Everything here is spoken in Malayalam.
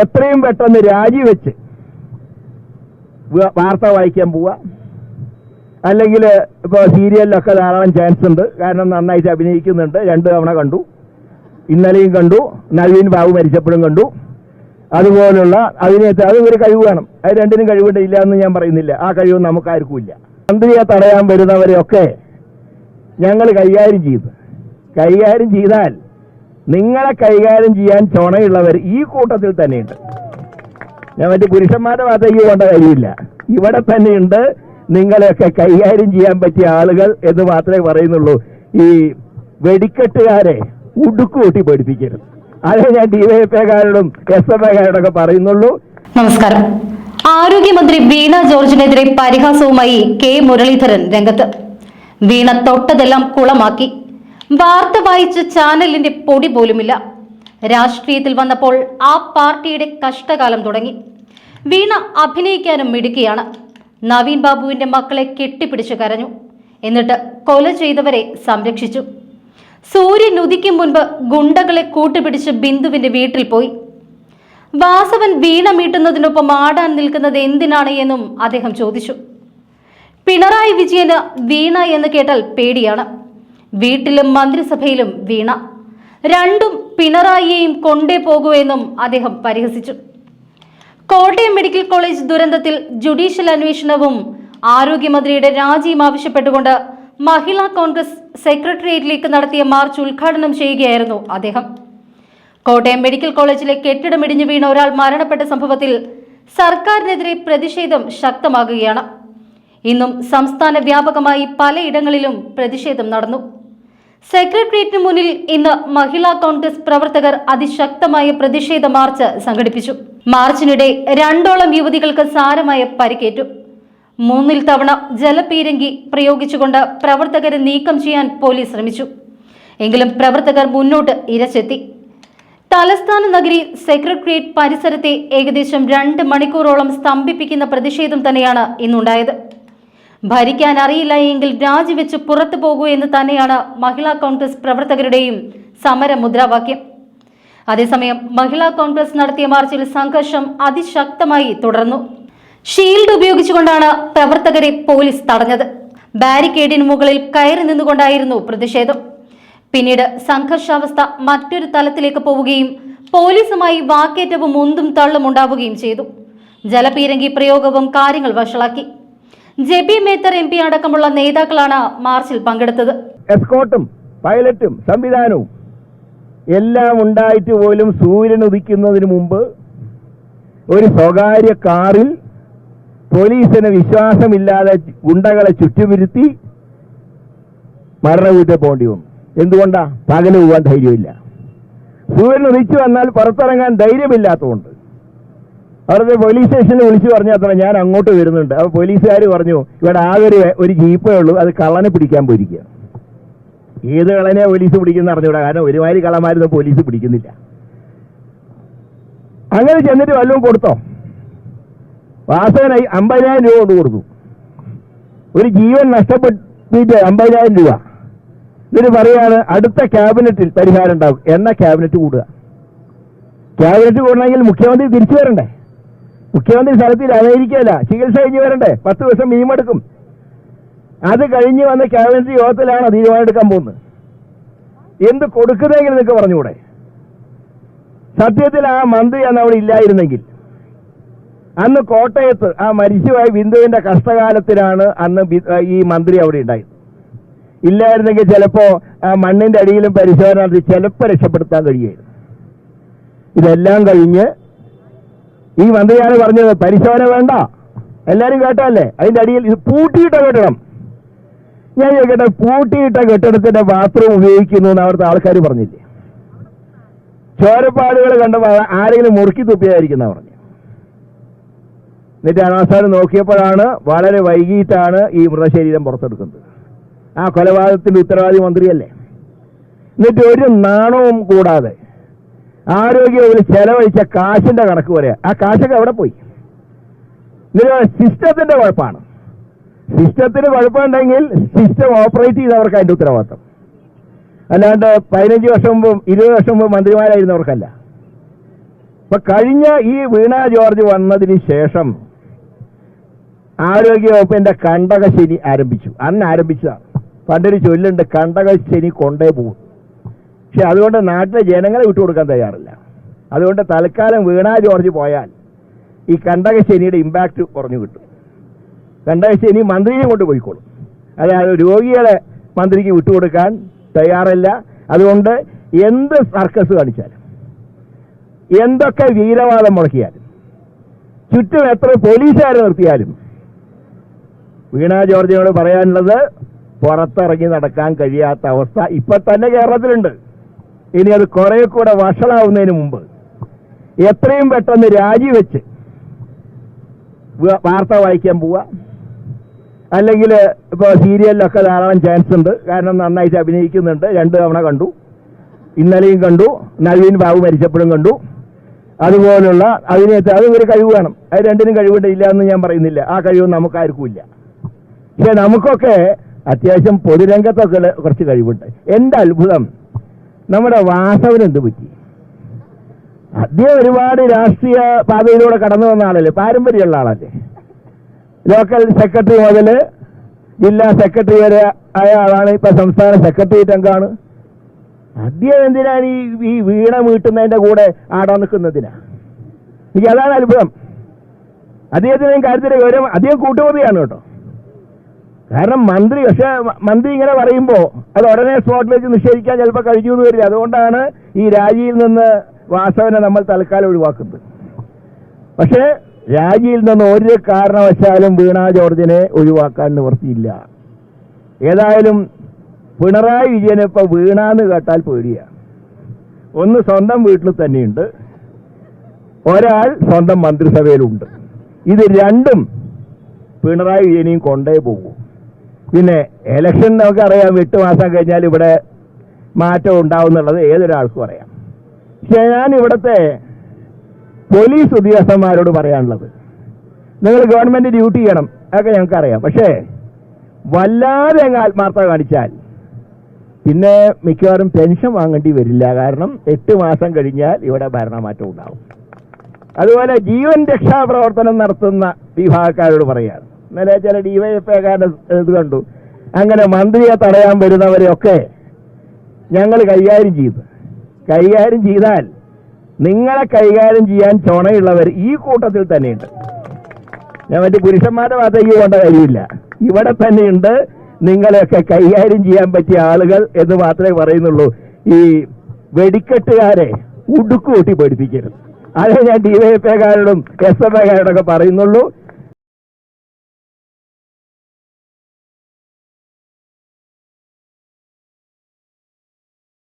എത്രയും പെട്ടെന്ന് രാജിവെച്ച് വാർത്ത വായിക്കാൻ പോവുക അല്ലെങ്കിൽ ഇപ്പോൾ സീരിയലിലൊക്കെ ധാരാളം ചാൻസ് ഉണ്ട്. കാരണം നന്നായിട്ട് അഭിനയിക്കുന്നുണ്ട്. രണ്ട് തവണ കണ്ടു. ഇന്നലെയും കണ്ടു. നവീൻ ബാബു മരിച്ചപ്പോഴും കണ്ടു. അതുപോലുള്ള അഭിനയത്തെ അത് ഒരു കഴിവ് വേണം. അത് രണ്ടിനും കഴിവുണ്ട് ഇല്ല എന്ന് ഞാൻ പറയുന്നില്ല. ആ കഴിവ് നമുക്കാർക്കും ഇല്ല. മന്ത്രിയെ തടയാൻ വരുന്നവരെയൊക്കെ ഞങ്ങൾ കൈകാര്യം ചെയ്തു. കൈകാര്യം ചെയ്താൽ നിങ്ങളെ കൈകാര്യം ചെയ്യാൻ ചുണയുള്ളവർ ഈ കൂട്ടത്തിൽ തന്നെയുണ്ട്. ഞാൻ മറ്റു പുരുഷന്മാരുടെ ഭാഗത്തേക്ക് പോകേണ്ട കാര്യമില്ല. ഇവിടെ തന്നെയുണ്ട്. നിങ്ങളെയൊക്കെ കൈകാര്യം ചെയ്യാൻ പറ്റിയ ആളുകൾ എന്ന് മാത്രമേ പറയുന്നുള്ളൂ. ഈ വെടിക്കെട്ടുകാരെ ഉടുക്കു കൂട്ടി പഠിപ്പിക്കരുത് അതേ ഞാൻ ഡിവൈഎഫ്ഐക്കാരോടും എസ് എഫ് ഐക്കാരോടൊക്കെ പറയുന്നുള്ളൂ. നമസ്കാരം. ആരോഗ്യമന്ത്രി വീണ ജോർജിനെതിരെ പരിഹാസവുമായി കെ മുരളീധരൻ രംഗത്ത്. വീണ തൊട്ടതെല്ലാം കുളമാക്കി. വാർത്ത വായിച്ച ചാനലിന്റെ പൊടി പോലുമില്ല. രാഷ്ട്രീയത്തിൽ വന്നപ്പോൾ ആ പാർട്ടിയുടെ കഷ്ടകാലം തുടങ്ങി. വീണ അഭിനയിക്കാനും മിടുക്കിയാണ്. നവീൻ ബാബുവിന്റെ മക്കളെ കെട്ടിപ്പിടിച്ചു കരഞ്ഞു. എന്നിട്ട് കൊല ചെയ്തവരെ സംരക്ഷിച്ചു. സൂര്യൻ ഉദിക്കും മുൻപ് ഗുണ്ടകളെ കൂട്ടുപിടിച്ച് ബിന്ദുവിന്റെ വീട്ടിൽ പോയി. വാസവൻ വീണ മീട്ടുന്നതിനൊപ്പം ആടാൻ നിൽക്കുന്നത് എന്തിനാണ് എന്നും അദ്ദേഹം ചോദിച്ചു. പിണറായി വിജയന് വീണ എന്ന് കേട്ടാൽ പേടിയാണ്. വീട്ടിലും മന്ത്രിസഭയിലും വീണ. രണ്ടും പിണറായിയെയും കൊണ്ടേ പോകൂ എന്നും അദ്ദേഹം പരിഹസിച്ചു. കോട്ടയം മെഡിക്കൽ കോളേജ് ദുരന്തത്തിൽ ജുഡീഷ്യൽ അന്വേഷണവും ആരോഗ്യമന്ത്രിയുടെ രാജിയും ആവശ്യപ്പെട്ടുകൊണ്ട് മഹിളാ കോൺഗ്രസ് സെക്രട്ടേറിയറ്റിലേക്ക് നടത്തിയ മാർച്ച് ഉദ്ഘാടനം ചെയ്യുകയായിരുന്നു അദ്ദേഹം. കോട്ടയം മെഡിക്കൽ കോളേജിലെ കെട്ടിടമിടിഞ്ഞു വീണ ഒരാൾ മരണപ്പെട്ട സംഭവത്തിൽ സർക്കാരിനെതിരെ പ്രതിഷേധം ശക്തമാകുകയാണ്. ഇന്നും സംസ്ഥാന വ്യാപകമായി പലയിടങ്ങളിലും പ്രതിഷേധം നടന്നു. സെക്രട്ടേറിയറ്റിന് മുന്നിൽ ഇന്ന് മഹിളാ കോൺഗ്രസ് പ്രവർത്തകർ അതിശക്തമായ പ്രതിഷേധ മാർച്ച് സംഘടിപ്പിച്ചു. മാർച്ചിനിടെ രണ്ടോളം യുവതികൾക്ക് സാരമായ പരിക്കേറ്റു. മൂന്നിൽ തവണ ജലപീരങ്കി പ്രയോഗിച്ചുകൊണ്ട് പ്രവർത്തകരെ നീക്കം ചെയ്യാൻ പോലീസ് ശ്രമിച്ചു. എങ്കിലും പ്രവർത്തകർ മുന്നോട്ട് ഇരച്ചെത്തി. തലസ്ഥാന നഗരി സെക്രട്ടേറിയറ്റ് പരിസരത്തെ ഏകദേശം രണ്ട് മണിക്കൂറോളം സ്തംഭിപ്പിക്കുന്ന പ്രതിഷേധം തന്നെയാണ് ഇന്നുണ്ടായത്. ഭരിക്കാൻ അറിയില്ല എങ്കിൽ രാജിവെച്ച് പുറത്തു പോകൂ എന്ന് തന്നെയാണ് മഹിളാ കോൺഗ്രസ് പ്രവർത്തകരുടെയും സമര മുദ്രാവാക്യം അതേസമയം മഹിളാ കോൺഗ്രസ് നടത്തിയ മാർച്ചിൽ സംഘർഷം അതിശക്തമായി തുടർന്നു. ഷീൽഡ് ഉപയോഗിച്ചുകൊണ്ടാണ് പ്രവർത്തകരെ പോലീസ് തടഞ്ഞത്. ബാരിക്കേഡിന് മുകളിൽ കയറി നിന്നുകൊണ്ടായിരുന്നു പ്രതിഷേധം. പിന്നീട് സംഘർഷാവസ്ഥ മറ്റൊരു തലത്തിലേക്ക് പോവുകയും പോലീസുമായി വാക്കേറ്റവും ഒന്നും തള്ളും ഉണ്ടാവുകയും ചെയ്തു. ജലപീരങ്കി പ്രയോഗവും കാര്യങ്ങൾ വഷളാക്കി. ജെബി മേത്തർ എം പി അടക്കമുള്ള നേതാക്കളാണ് മാർച്ചിൽ പങ്കെടുത്തത്. എസ്കോട്ടും പൈലറ്റും സംവിധാനവും എല്ലാം ഉണ്ടായിട്ട് പോലും സൂര്യൻ ഉദിക്കുന്നതിന് മുമ്പ് ഒരു സ്വകാര്യ കാറിൽ പോലീസിന് വിശ്വാസമില്ലാതെ ഗുണ്ടകളെ ചുറ്റുമിരുത്തി മരണ വീട്ടിൽ പോകേണ്ടി വന്നു. എന്തുകൊണ്ടാ? പകൽ പോകാൻ ധൈര്യമില്ല. സൂര്യൻ ഉദിച്ചു വന്നാൽ പുറത്തിറങ്ങാൻ ധൈര്യമില്ലാത്തതുകൊണ്ട്. അവിടുത്തെ പോലീസ് സ്റ്റേഷനിൽ വിളിച്ചു പറഞ്ഞു അത്ര ഞാൻ അങ്ങോട്ട് വരുന്നുണ്ട്. അപ്പൊ പോലീസുകാർ പറഞ്ഞു ഇവിടെ ആകെ ഒരു ജീപ്പേ ഉള്ളൂ അത് കള്ളനെ പിടിക്കാൻ പോയിരിക്കുക ഏത് കളനെ പോലീസ് പിടിക്കുന്ന അറിഞ്ഞൂടാ കാരണം ഒരുമാതിരി കള്ളന്മാരൊന്നും പോലീസ് പിടിക്കുന്നില്ല. അങ്ങനെ ചെന്നിട്ട് വല്ലതും കൊടുത്തോ? വാസവനായി അമ്പതിനായിരം രൂപ കൊണ്ട് കൊടുത്തു. ഒരു ജീവൻ നഷ്ടപ്പെട്ടിട്ട് അമ്പതിനായിരം രൂപ. എന്നിട്ട് പറയാണ് അടുത്ത ക്യാബിനറ്റിൽ പരിഹാരം ഉണ്ടാവും എന്ന ക്യാബിനറ്റ് കൂടുക. ക്യാബിനറ്റ് കൂടണമെങ്കിൽ മുഖ്യമന്ത്രി തിരിച്ചു വരണ്ടേ? മുഖ്യമന്ത്രി സ്ഥലത്തിൽ അമേരിക്കയല്ല ചികിത്സ കഴിഞ്ഞ് വരണ്ടേ? പത്ത് ദിവസം മീമെടുക്കും അത് കഴിഞ്ഞ് വന്ന ക്യാബിനറ്റ് യോഗത്തിലാണ് തീരുമാനം എടുക്കാൻ പോകുന്നത്. എന്ത് കൊടുക്കുന്നെങ്കിൽ നിങ്ങൾക്ക് പറഞ്ഞുകൂടെ? സത്യത്തിൽ ആ മന്ത്രി അന്ന് അവിടെ ഇല്ലായിരുന്നെങ്കിൽ അന്ന് കോട്ടയത്ത് ആ മരിച്ചുപോയ ബിന്ദുവിന്റെ കഷ്ടകാലത്തിലാണ് അന്ന് ഈ മന്ത്രി അവിടെ ഉണ്ടായത്. ഇല്ലായിരുന്നെങ്കിൽ ചിലപ്പോ ആ മണ്ണിന്റെ അടിയിലും പരിശോധന നടത്തി ചിലപ്പോൾ രക്ഷപ്പെടുത്താൻ കഴിയുമായിരുന്നു. ഇതെല്ലാം കഴിഞ്ഞ് ഈ മന്ത്രിയാണ് പറഞ്ഞത് പരിശോധന വേണ്ട. എല്ലാരും കേട്ടല്ലേ അതിന്റെ അടിയിൽ ഇത് പൂട്ടിയിട്ട കെട്ടിടം. ഞാൻ ചോദിക്കട്ടെ പൂട്ടിയിട്ട കെട്ടിടത്തിന്റെ ബാത്റൂം ഉപയോഗിക്കുന്നു എന്ന് അവിടുത്തെ ആൾക്കാർ പറഞ്ഞില്ലേ? ചോരപ്പാടുകൾ കണ്ടപ്പോൾ ആരെങ്കിലും മുറുക്കി തുപ്പിയായിരിക്കുന്ന പറഞ്ഞു. എന്നിട്ട് അനാസാരം നോക്കിയപ്പോഴാണ് വളരെ വൈകിട്ടാണ് ഈ മൃതശരീരം പുറത്തെടുക്കുന്നത്. ആ കൊലപാതകത്തിന്റെ ഉത്തരവാദി മന്ത്രിയല്ലേ? എന്നിട്ട് ഒരു നാണവും കൂടാതെ ആരോഗ്യവകുപ്പിൽ ചെലവഴിച്ച കാശിന്റെ കണക്ക് പറയാ. ആ കാശൊക്കെ എവിടെ പോയി? ഇതിന് സിസ്റ്റത്തിന്റെ കുഴപ്പമാണ് സിസ്റ്റത്തിന് കുഴപ്പമുണ്ടെങ്കിൽ സിസ്റ്റം ഓപ്പറേറ്റ് ചെയ്തവർക്ക് അതിന്റെ ഉത്തരവാദിത്തം. അല്ലാണ്ട് പതിനഞ്ച് വർഷം മുമ്പും ഇരുപത് വർഷം മുമ്പ് മന്ത്രിമാരായിരുന്നവർക്കല്ല ഇപ്പൊ കഴിഞ്ഞ ഈ വീണ ജോർജ് വന്നതിന് ശേഷം ആരോഗ്യവകുപ്പിന്റെ കണ്ടകശനി ആരംഭിച്ചു. അന്ന് ആരംഭിച്ചതാണ്. പണ്ടൊരു ചൊല്ലുണ്ട് കണ്ടകശനി കൊണ്ടേ പോകും പക്ഷെ അതുകൊണ്ട് നാട്ടിലെ ജനങ്ങളെ വിട്ടുകൊടുക്കാൻ തയ്യാറില്ല. അതുകൊണ്ട് തൽക്കാലം വീണ ജോർജ് പോയാൽ ഈ കണ്ടകശനിയുടെ ഇമ്പാക്റ്റ് കുറഞ്ഞു കിട്ടും. കണ്ടകശനി മന്ത്രിയെ കൊണ്ട് പോയിക്കോളും. അതായത് രോഗികളെ മന്ത്രിക്ക് വിട്ടുകൊടുക്കാൻ തയ്യാറല്ല. അതുകൊണ്ട് എന്ത് സർക്കസ് കാണിച്ചാലും എന്തൊക്കെ വീരവാദം മുടക്കിയാലും ചുറ്റും എത്ര പോലീസുകാരെ നിർത്തിയാലും വീണ ജോർജിനോട് പറയാനുള്ളത് പുറത്തിറങ്ങി നടക്കാൻ കഴിയാത്ത അവസ്ഥ ഇപ്പൊ തന്നെ കേരളത്തിലുണ്ട്. ഇനി അത് കുറെ കൂടെ വഷളാവുന്നതിന് മുമ്പ്. എത്രയും പെട്ടെന്ന് രാജിവെച്ച് വാർത്ത വായിക്കാൻ പോവുക. അല്ലെങ്കിൽ ഇപ്പോൾ സീരിയലിലൊക്കെ ധാരാളം ചാൻസ് ഉണ്ട്. കാരണം നന്നായിട്ട് അഭിനയിക്കുന്നുണ്ട്. രണ്ട് തവണ കണ്ടു. ഇന്നലെയും കണ്ടു. നവീൻ ബാബു മരിച്ചപ്പോഴും കണ്ടു. അതുപോലുള്ള അതിനെ അത് ഒരു കഴിവ് വേണം. അത് രണ്ടിനും കഴിവുണ്ട് ഇല്ല എന്ന് ഞാൻ പറയുന്നില്ല. ആ കഴിവ് നമുക്കാർക്കും ഇല്ല. പക്ഷെ നമുക്കൊക്കെ അത്യാവശ്യം പൊതുരംഗത്തൊക്കെ കുറച്ച് കഴിവുണ്ട്. എന്റെ അത്ഭുതം. നമ്മുടെ വാസവന് എന്ത് പറ്റി? അദ്ദേഹം ഒരുപാട് രാഷ്ട്രീയ പാതയിലൂടെ കടന്നു വന്ന ആളല്ലേ? പാരമ്പര്യമുള്ള ആളല്ലേ? ലോക്കൽ സെക്രട്ടറി മുതൽ ജില്ലാ സെക്രട്ടറി വരെ ആയ ആളാണ്. ഇപ്പൊ സംസ്ഥാന സെക്രട്ടേറിയറ്റ് അംഗമാണ് അദ്ദേഹം എന്തിനാണ് ഈ ഈ വീണ മീട്ടുന്നതിന്റെ കൂടെ ആടാൻ നിൽക്കുന്നതിനാ? എനിക്ക് അതാണ് അത്ഭുതം. അദ്ദേഹത്തിന് കാര്യത്തിലെ ഗൗരവം അദ്ദേഹം കൂട്ടുമതിയാണ് കേട്ടോ. കാരണം മന്ത്രി പക്ഷെ മന്ത്രി ഇങ്ങനെ പറയുമ്പോ അത് ഉടനെ സ്പോട്ടിൽ വെച്ച് നിഷേധിക്കാൻ ചിലപ്പോൾ കഴിഞ്ഞു എന്ന് വരില്ല. അതുകൊണ്ടാണ് ഈ രാജിയിൽ നിന്ന് വാസവനെ നമ്മൾ തൽക്കാലം ഒഴിവാക്കുന്നത്. പക്ഷേ രാജിയിൽ നിന്ന് ഒരു കാരണവശാലും വീണ ജോർജിനെ ഒഴിവാക്കാൻ നിവർത്തിയില്ല ഏതായാലും പിണറായി വിജയനെ ഇപ്പൊ വീണാന്ന് കേട്ടാൽ പേടിയാണ് ഒന്ന് സ്വന്തം വീട്ടിൽ തന്നെയുണ്ട്. ഒരാൾ സ്വന്തം മന്ത്രിസഭയിലുണ്ട്. ഇത് രണ്ടും പിണറായി വിജയനെയും കൊണ്ടേ പോകും. പിന്നെ ഇലക്ഷൻ നമുക്കറിയാം എട്ട് മാസം കഴിഞ്ഞാൽ ഇവിടെ മാറ്റം ഉണ്ടാവും എന്നുള്ളത് ഏതൊരാൾക്കും അറിയാം. പക്ഷെ ഞാൻ ഇവിടുത്തെ പോലീസ് ഉദ്യോഗസ്ഥന്മാരോട് പറയാനുള്ളത്. നിങ്ങൾ ഗവൺമെന്റ് ഡ്യൂട്ടി ചെയ്യണം അതൊക്കെ ഞങ്ങൾക്കറിയാം. പക്ഷേ വല്ലാതെ അങ്ങ് ആത്മാർത്ഥത കാണിച്ചാൽ പിന്നെ മിക്കവാറും പെൻഷൻ വാങ്ങേണ്ടി വരില്ല. കാരണം എട്ട് മാസം കഴിഞ്ഞാൽ ഇവിടെ ഭരണമാറ്റം ഉണ്ടാവും. അതുപോലെ ജീവൻ രക്ഷാപ്രവർത്തനം നടത്തുന്ന വിഭാഗക്കാരോട് പറയാണ് ഇന്നലെ ചില ഡിവൈഎഫ്ഐക്കാരുടെ ഇത് കണ്ടു. അങ്ങനെ മന്ത്രിയെ തടയാൻ വരുന്നവരെയൊക്കെ ഞങ്ങൾ കൈകാര്യം ചെയ്തു. കൈകാര്യം ചെയ്താൽ നിങ്ങളെ കൈകാര്യം ചെയ്യാൻ ചുണയുള്ളവർ ഈ കൂട്ടത്തിൽ തന്നെയുണ്ട്. ഞാൻ മറ്റു പുരുഷന്മാരുടെ ഭാഗത്തേക്ക് പോകേണ്ട കാര്യമില്ല. ഇവിടെ തന്നെയുണ്ട്. നിങ്ങളെയൊക്കെ കൈകാര്യം ചെയ്യാൻ പറ്റിയ ആളുകൾ എന്ന് മാത്രമേ പറയുന്നുള്ളൂ. ഈ വെടിക്കെട്ടുകാരെ ഉടുക്കുകൂട്ടി പഠിപ്പിക്കരുത് അതേ ഞാൻ ഡിവൈഎഫ്ഐക്കാരോടും എസ് എഫ് ഐക്കാരോടൊക്കെ പറയുന്നുള്ളൂ.